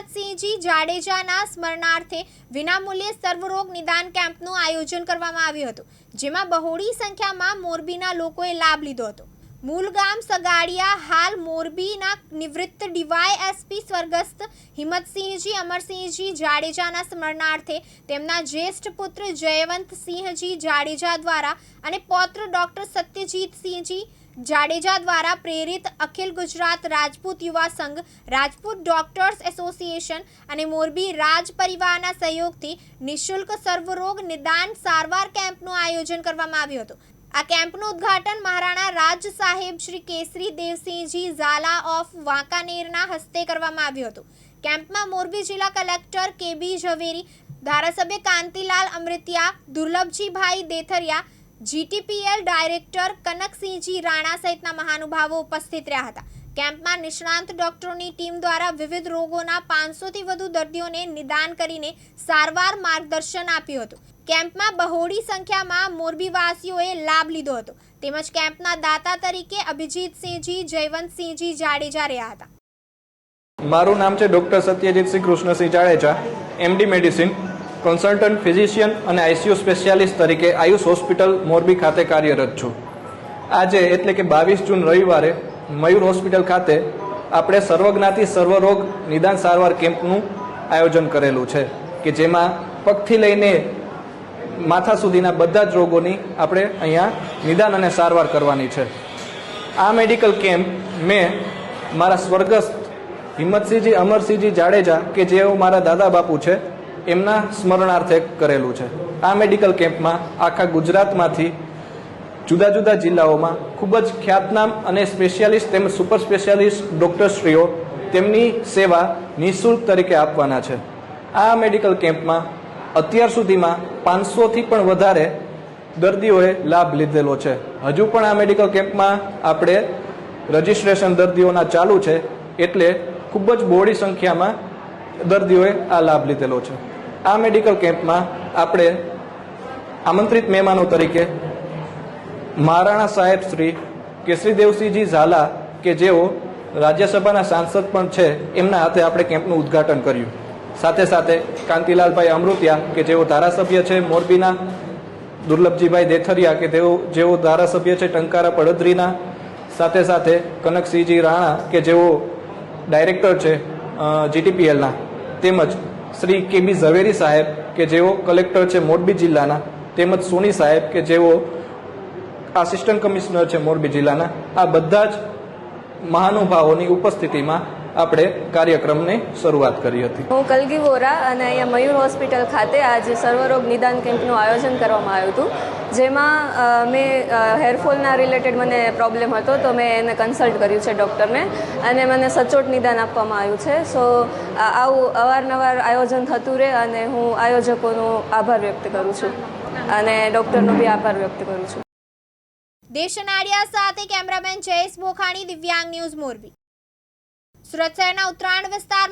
હિંમતસિંહજી જાડેજાના સ્મરણાર્થે વિનામૂલ્યે સર્વરોગ નિદાન કેમ્પનું આયોજન કરવામાં આવ્યું હતું, જેમાં બહોળી સંખ્યામાં મોરબીના લોકોએ લાભ લીધો હતો. મૂળ સગાડિયા હાલ મોરબીના નિવૃત્ત ડીવાય એસપી સ્વર્ગસ્થ હિંમતસિંહજી, અમરસિંહજી જાડેજાના સ્મરણાર્થે તેમના જ્યેષ્ઠ પુત્ર જયવંતસિંહજી જાડેજા દ્વારા અને પૌત્ર ડૉક્ટર સત્યજીતસિંહજી જાડેજા દ્વારા પ્રેરિત અખિલ ગુજરાત રાજપૂત યુવા સંઘ, રાજપૂત ડોક્ટર્સ એસોસિએશન અને મોરબી રાજ પરિવારના સહયોગથી નિઃશુલ્ક સર્વરોગ નિદાન સારવાર કેમ્પનું આયોજન કરવામાં આવ્યું હતું. આ કેમ્પનું ઉદ્ઘાટન મહારાણા રાજ સાહેબ શ્રી કેસરી દેવસિંહજી ઝાલા ઓફ વાંકાનેરના હસ્તે કરવામાં આવ્યું હતું. કેમ્પમાં મોરબી જિલ્લા કલેક્ટર કેબી ઝવેરી, ધારાસભ્ય કાંતિલાલ અમૃતિયા, દુર્લભજીભાઈ દેથરિયા જીટીપીએલ ડાયરેક્ટર કનકસિંહજી રાણા સહિતના મહાનુભાવો ઉપસ્થિત રહ્યા હતા. કેમ્પમાં નિષ્ણાંત ડોક્ટરોની ટીમ દ્વારા વિવિધ રોગોના પાંચસોથી વધુ દર્દીઓને નિદાન કરીને સારવાર માર્ગદર્શન આપ્યું હતું. કેમ્પમાં બહોળી સંખ્યામાં મોરબીવાસીઓએ લાભ લીધો હતો. તેમજ કેમ્પના દાતા તરીકે અભિજીતસિંહજી, જયવંતસિંહજી જાડેજા રહ્યા હતા. મારું નામ છે doctor Satyajitsinh Krishnasinh Jadeja MD medicine consultant physician અને આઈસીયુ સ્પેશિયાલિસ્ટ તરીકે આયુષ હોસ્પિટલ, મોરબી ખાતે કાર્યરત છું. આજે એટલે કે બાવીસ જૂન રવિવારે મયુર હોસ્પિટલ ખાતે આપણે સર્વજ્ઞાતિ સર્વરોગ નિદાન સારવાર કેમ્પનું આયોજન કરેલું છે, કે જેમાં પગથી લઈને માથા સુધીના બધા જ રોગોની આપણે અહીંયા નિદાન અને સારવાર કરવાની છે. આ મેડિકલ કેમ્પ મેં મારા સ્વર્ગસ્થ હિંમતસિંહજી, અમરસિંહજી જાડેજા, કે જેઓ મારા દાદા બાપુ છે એમના સ્મરણાર્થે કરેલું છે. આ મેડિકલ કેમ્પમાં આખા ગુજરાતમાંથી જુદા જુદા જિલ્લાઓમાં ખૂબ જ ખ્યાતનામ અને સ્પેશિયાલિસ્ટ તેમજ સુપર સ્પેશિયાલિસ્ટ ડૉક્ટરશ્રીઓ તેમની સેવા નિઃશુલ્ક તરીકે આપવાના છે. આ મેડિકલ કેમ્પમાં અત્યાર સુધીમાં પાંચસોથી પણ વધારે દર્દીઓએ લાભ લીધેલો છે. હજુ પણ આ મેડિકલ કેમ્પમાં આપણે રજિસ્ટ્રેશન દર્દીઓના ચાલુ છે એટલે ખૂબ જ બહોળી સંખ્યામાં દર્દીઓએ આ લાભ લીધેલો છે. આ મેડિકલ કેમ્પમાં આપણે આમંત્રિત મહેમાનો તરીકે મહારાણા સાહેબ શ્રી કેસરીદેવસિંહજી ઝાલા કે જેઓ રાજ્યસભાના સાંસદ પણ છે, એમના હાથે આપણે કેમ્પનું ઉદ્ઘાટન કર્યું. સાથે સાથે કાંતિલાલભાઈ અમૃતિયા કે જેઓ ધારાસભ્ય છે, મોરબીના દુર્લભજીભાઈ દેથરિયા કે તેઓ, જેઓ ધારાસભ્ય છે, ટંકારા પડદરીના. સાથે સાથે કનકસિંહજી રાણા કે જેઓ ડાયરેક્ટર છે જીટીપીએલના. તેમજ શ્રી કે બી ઝવેરી સાહેબ, કે જેઓ કલેક્ટર છે મોરબી જિલ્લાના, તેમજ સોની સાહેબ, કે જેઓ આસિસ્ટન્ટ કમિશનર છે મોરબી જિલ્લાના, આ બધા જ મહાનુભાવોની ઉપસ્થિતિમાં આપણે કાર્યક્રમની શરૂઆત કરી હતી. હું કલગી વોરા અને અહીંયા મયુર હોસ્પિટલ ખાતે આજે સર્વરોગ નિદાન કેમ્પનું આયોજન કરવામાં આવ્યું હતું. જેમાં મેં હેરફોલના રિલેટેડ મને પ્રોબ્લેમ હતો તો મેં એને કન્સલ્ટ કર્યું છે ડૉક્ટરને અને મને સચોટ નિદાન આપવામાં આવ્યું છે. સો આવું અવારનવાર આયોજન થતું રહે અને હું આયોજકોનો આભાર વ્યક્ત કરું છું. અને ડૉક્ટરનો બી આભાર વ્યક્ત કરું છું. દેશનાડિયા સાથે કેમેરામેન જયેશ બોખાણી દિવ્યાંગ ન્યૂઝ મોરબી. સુરત શહેરના ઉત્તરાયણ વિસ્તારમાં